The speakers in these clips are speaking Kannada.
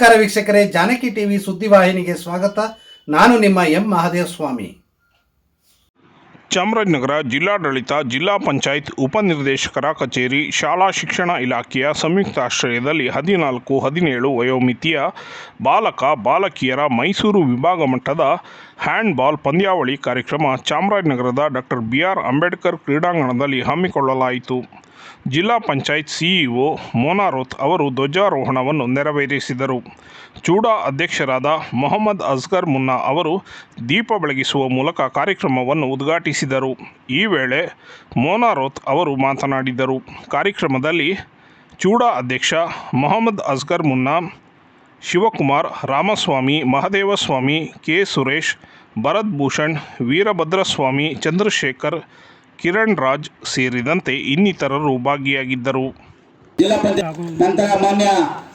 ನಮಸ್ಕಾರ ವೀಕ್ಷಕರೇ, ಜಾನಕಿ ಟಿವಿ ಸುದ್ದಿವಾಹಿನಿಗೆ ಸ್ವಾಗತ. ನಾನು ನಿಮ್ಮ ಎಂ ಮಹಾದೇವ ಸ್ವಾಮಿ ಚಾಮರಾಜನಗರ ಜಿಲ್ಲಾಡಳಿತ, ಜಿಲ್ಲಾ ಪಂಚಾಯತ್ ಉಪನಿರ್ದೇಶಕರ ಕಚೇರಿ, ಶಾಲಾ ಶಿಕ್ಷಣ ಇಲಾಖೆಯ ಸಂಯುಕ್ತ ಆಶ್ರಯದಲ್ಲಿ ಹದಿನಾಲ್ಕು, ಹದಿನೇಳು ವಯೋಮಿತಿಯ ಬಾಲಕ, ಬಾಲಕಿಯರ ಮೈಸೂರು ವಿಭಾಗ ಮಟ್ಟದ ಹ್ಯಾಂಡ್ಬಾಲ್ ಪಂದ್ಯಾವಳಿ ಕಾರ್ಯಕ್ರಮ ಚಾಮರಾಜನಗರದ ಡಾಕ್ಟರ್ ಬಿ ಆರ್ ಅಂಬೇಡ್ಕರ್ ಕ್ರೀಡಾಂಗಣದಲ್ಲಿ ಹಮ್ಮಿಕೊಳ್ಳಲಾಯಿತು. ಜಿಲ್ಲಾ ಪಂಚಾಯತ್ ಸಿಇಒ ಮೋನಾರೋತ್ ಅವರು ಧ್ವಜಾರೋಹಣವನ್ನು ನೆರವೇರಿಸಿದರು. ಚೂಡಾ ಅಧ್ಯಕ್ಷರಾದ ಮೊಹಮ್ಮದ್ ಅಸ್ಗರ್ ಮುನ್ನಾ ಅವರು ದೀಪ ಬೆಳಗಿಸುವ ಮೂಲಕ ಕಾರ್ಯಕ್ರಮವನ್ನು ಉದ್ಘಾಟಿಸಿದರು. ಈ ವೇಳೆ ಮೋನಾರೋತ್ ಅವರು ಮಾತನಾಡಿದರು. ಕಾರ್ಯಕ್ರಮದಲ್ಲಿ ಚೂಡಾ ಅಧ್ಯಕ್ಷ ಮೊಹಮ್ಮದ್ ಅಸ್ಗರ್ ಮುನ್ನಾ, ಶಿವಕುಮಾರ್, ರಾಮಸ್ವಾಮಿ, ಮಹದೇವಸ್ವಾಮಿ, ಕೆ ಸುರೇಶ್, ಭರತ್ ಭೂಷಣ್, ವೀರಭದ್ರಸ್ವಾಮಿ, ಚಂದ್ರಶೇಖರ್ ಕಿರಣ್ ರಾಜ್ ಸೇರಿದಂತೆ ಇನ್ನಿತರರು ಭಾಗಿಯಾಗಿದ್ದರು. ಜಿಲ್ಲಾ ಪಂಚಾಯತ್ ನಂತರ ಮಾನ್ಯ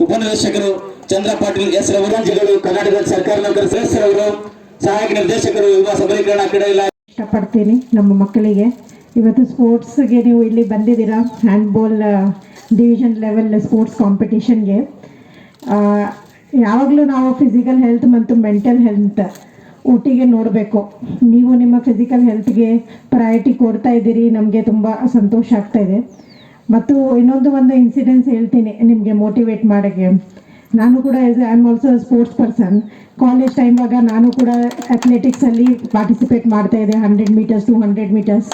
ಉಪನಿರ್ದೇಶಕರು ಚಂದ್ರ ಪಾಟೀಲ್ ಎಸ್ ರಘುರಾಜ್ಗಳು ಕರ್ನಾಟಕ ಸರ್ಕಾರ ನೌಕರ ಸದಸ್ಯರವರು ಸಹಾಯಕ ನಿರ್ದೇಶಕರು ಯುವ ಸಬಲೀಕರಣ ಕ್ರೀಡಾ ಇಲಾಖೆ ಇಷ್ಟಪಡ್ತೀನಿ ನಮ್ಮ ಮಕ್ಕಳಿಗೆ. ಇವತ್ತು ಸ್ಪೋರ್ಟ್ಸ್ಗೆ ನೀವು ಇಲ್ಲಿ ಬಂದಿದ್ದೀರಾ? ಹ್ಯಾಂಡ್ಬಾಲ್ ಡಿವಿಷನ್ ಲೆವೆಲ್ ಸ್ಪೋರ್ಟ್ಸ್ ಕಾಂಪಿಟೇಷನ್ಗೆ ಯಾವಾಗಲೂ ನಾವು ಫಿಸಿಕಲ್ ಹೆಲ್ತ್ ಮತ್ತು ಮೆಂಟಲ್ ಹೆಲ್ತ್ ಒಟ್ಟಿಗೆ ನೋಡಬೇಕು. ನೀವು ನಿಮ್ಮ ಫಿಸಿಕಲ್ ಹೆಲ್ತ್ಗೆ ಪ್ರಯಾರಿಟಿ ಕೊಡ್ತಾ ಇದ್ದೀರಿ, ನಮಗೆ ತುಂಬ ಸಂತೋಷ ಆಗ್ತಾ ಇದೆ. ಮತ್ತು ಇನ್ನೊಂದು ಒಂದು ಇನ್ಸಿಡೆನ್ಸ್ ಹೇಳ್ತೀನಿ ನಿಮಗೆ ಮೋಟಿವೇಟ್ ಮಾಡೋಕ್ಕೆ. ನಾನು ಕೂಡ as I am also sports person college ಟೈಮ್ವಾಗ ನಾನು ಕೂಡ ಅಥ್ಲೆಟಿಕ್ಸಲ್ಲಿ ಪಾರ್ಟಿಸಿಪೇಟ್ ಮಾಡ್ತಾ ಇದ್ದೆ hundred metres two hundred metres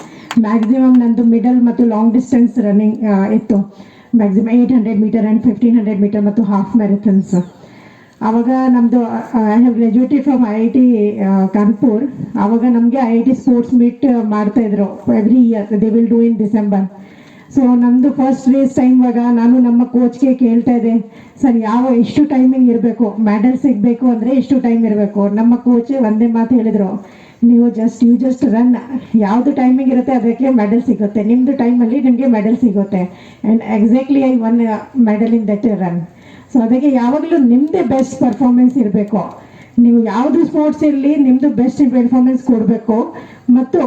maximum ನಂದು ಮಿಡಲ್ ಮತ್ತು ಲಾಂಗ್ ಡಿಸ್ಟೆನ್ಸ್ ರನ್ನಿಂಗ್ ಇತ್ತು. Maximum eight hundred metre and fifteen hundred metre ಮತ್ತು ಹಾಫ್ ಮ್ಯಾರಥನ್ಸ್ ಆವಾಗ ನಮ್ಮದು I have graduated from I I T Kanpur ಆವಾಗ ನಮಗೆ I I T sports meet ಮಾಡ್ತಾ ಇದ್ರು every year they will do in December so ನಮ್ಮದು ಫಸ್ಟ್ ರೇಸ್ ಟೈಮ್ವಾಗ ನಾನು ನಮ್ಮ ಕೋಚ್ಗೆ ಕೇಳ್ತಾ ಇದ್ದೆ, ಸರ್, ಯಾವ, ಎಷ್ಟು ಟೈಮಿಂಗ್ ಇರಬೇಕು? ಮೆಡಲ್ ಸಿಗಬೇಕು ಅಂದರೆ ಎಷ್ಟು ಟೈಮ್ ಇರಬೇಕು? ನಮ್ಮ ಕೋಚ್ ಒಂದೇ ಮಾತು ಹೇಳಿದರು, ನೀವು ಜಸ್ಟ್ ಯು ಜಸ್ಟ್ ರನ್ ಯಾವುದು ಟೈಮಿಂಗ್ ಇರುತ್ತೆ ಅದಕ್ಕೆ ಮೆಡಲ್ ಸಿಗುತ್ತೆ. ನಿಮ್ಮದು ಟೈಮಲ್ಲಿ ನಿಮಗೆ ಮೆಡಲ್ ಸಿಗುತ್ತೆ. And exactly I won medal in that run so ಅದಕ್ಕೆ ಯಾವಾಗಲೂ ನಿಮ್ಮದೇ ಬೆಸ್ಟ್ ಪರ್ಫಾರ್ಮೆನ್ಸ್ ಇರಬೇಕು. ನೀವು ಯಾವುದು ಸ್ಪೋರ್ಟ್ಸ್ ಇರಲಿ ನಿಮ್ಮದು ಬೆಸ್ಟ್ ಪರ್ಫಾರ್ಮೆನ್ಸ್ ಕೊಡಬೇಕು. ಮತ್ತು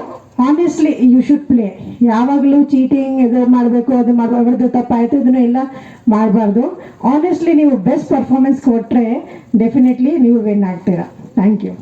ಆನೆಸ್ಟ್ಲಿ ಯು ಶುಡ್ ಪ್ಲೇ ಯಾವಾಗಲೂ ಚೀಟಿಂಗ್ ಇದು ಮಾಡಬೇಕು, ಅದು ಮಾಡಬಾರ್ದು ತಪ್ಪಾಯಿತು, ಇದನ್ನು ಎಲ್ಲ ಮಾಡಬಾರ್ದು. ಆನೆಸ್ಟ್ಲಿ ನೀವು ಬೆಸ್ಟ್ ಪರ್ಫಾರ್ಮೆನ್ಸ್ ಕೊಟ್ಟರೆ ಡೆಫಿನೆಟ್ಲಿ ನೀವು ವಿನ್ ಆಗ್ತೀರಾ. Thank you